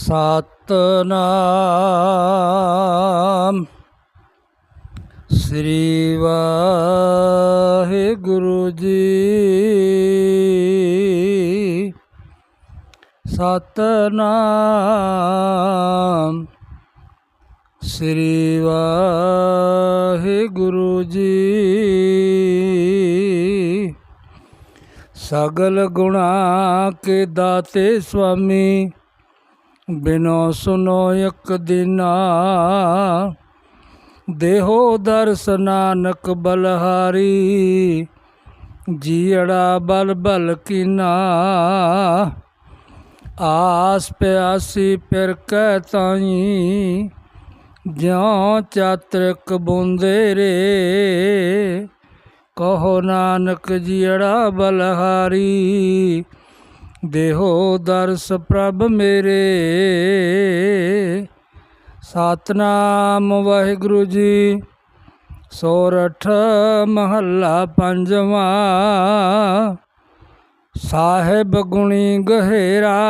ਸਤਨਾਮ। ਸ੍ਰੀ ਵਾਹਿਗੁਰੂ ਜੀ। ਸਤਨਾਮ। ਸ੍ਰੀ ਵਾਹਿਗੁਰੂ ਜੀ। ਸਗਲ ਗੁਣਾ ਕੇ ਦਾਤੇ ਸੁਆਮੀ ਬਿਨੋ ਸੁਨੋ ਇਕ ਦਿਨਾ। ਦੇਹੋ ਦਰਸ ਨਾਨਕ ਬਲਹਾਰੀ, ਜੀੜਾ ਬਲ ਬਲ ਕੀਨਾ। ਆਸ ਪਿਆਸੀ ਪਿਰ ਕਹਿ ਤਾਈ, ਜਿਉ ਚਾਤ੍ਰਿਕ ਬੁੰਦੇ ਰੇ ਕਹੋ ਨਾਨਕ ਜੀੜਾ ਬਲਹਾਰੀ ਦੇਹੋ ਦਰਸ ਪ੍ਰਭ ਮੇਰੇ। ਸਤਨਾਮ ਵਾਹਿਗੁਰੂ ਜੀ, ਸੋਰਠ ਮਹੱਲਾ ਪੰਜਵਾਂ। ਸਾਹਿਬ ਗੁਣੀ ਗਹਿਰਾ,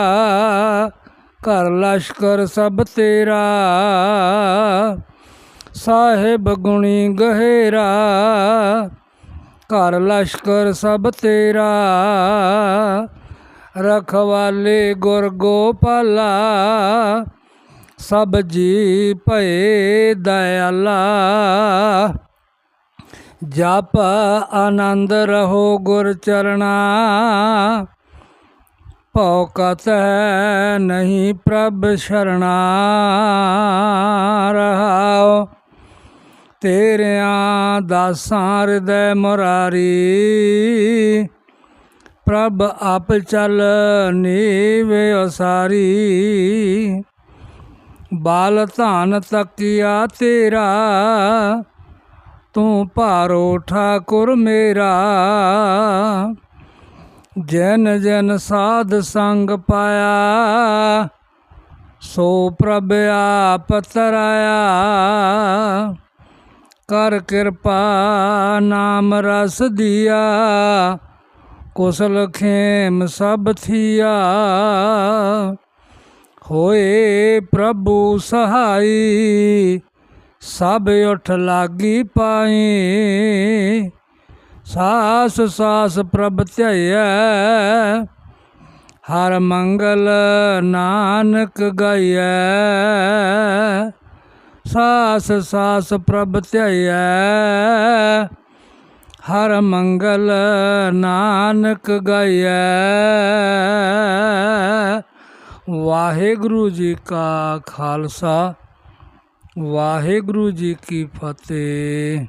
ਘਰ ਲਸ਼ਕਰ ਸਭ ਤੇਰਾ। ਸਾਹਿਬ ਗੁਣੀ ਗਹਿਰਾ, ਘਰ ਲਸ਼ਕਰ ਸਭ ਤੇਰਾ। ਰਖਵਾਲੇ ਗੁਰ ਗੋਪਾਲਾ, ਸਭ ਜੀ ਭਏ ਦਇਆਲਾ। ਜਪ ਆਨੰਦ ਰਹੋ ਗੁਰ ਚਰਣਾ, ਭਉ ਕਤ ਹੈ ਨਹੀਂ ਪ੍ਰਭ ਸ਼ਰਣਾ। ਰਹਾਓ ਤੇਰਿਆਂ ਦਾਸਾਂ ਹਿਰਦੈ ਮੁਰਾਰੀ ਪ੍ਰਭ ਆਪ ਚਲ ਨੀਵੇ ਉਸਾਰੀ। ਬਾਲ ਧਨ ਤਕਿਆ ਤੇਰਾ, ਤੂੰ ਭਾਰੋ ਠਾਕੁਰ ਮੇਰਾ। ਜਨ ਜਨ ਸਾਧ ਸੰਗ ਪਾਇਆ, ਸੋ ਪ੍ਰਭ ਆਪ ਤਰਾਇਆ। ਕਰ ਕਿਰਪਾ ਨਾਮ ਰਸ ਦੀਆ। ਕੁਸਲ ਖੇਮ ਸਭ ਥੀਆ। ਹੋਏ ਪ੍ਰਭੂ ਸਹਾਈ, ਸਭ ਉਠ ਲਾਗੀ ਪਾਈ। ਸਾਸ ਸਾਸ ਪ੍ਰਭ ਧਿਆਇਐ ਹਰ ਮੰਗਲ ਨਾਨਕ ਗਾਇਐ ਸਾਸ ਸਾਸ ਪ੍ਰਭ ਧਿਆਇਐ ਹਰ ਮੰਗਲ ਨਾਨਕ ਗਾਇਐ ਵਾਹਿਗੁਰੂ ਜੀ ਕਾ ਖਾਲਸਾ ਵਾਹਿਗੁਰੂ ਜੀ ਕੀ ਫਤਿਹ।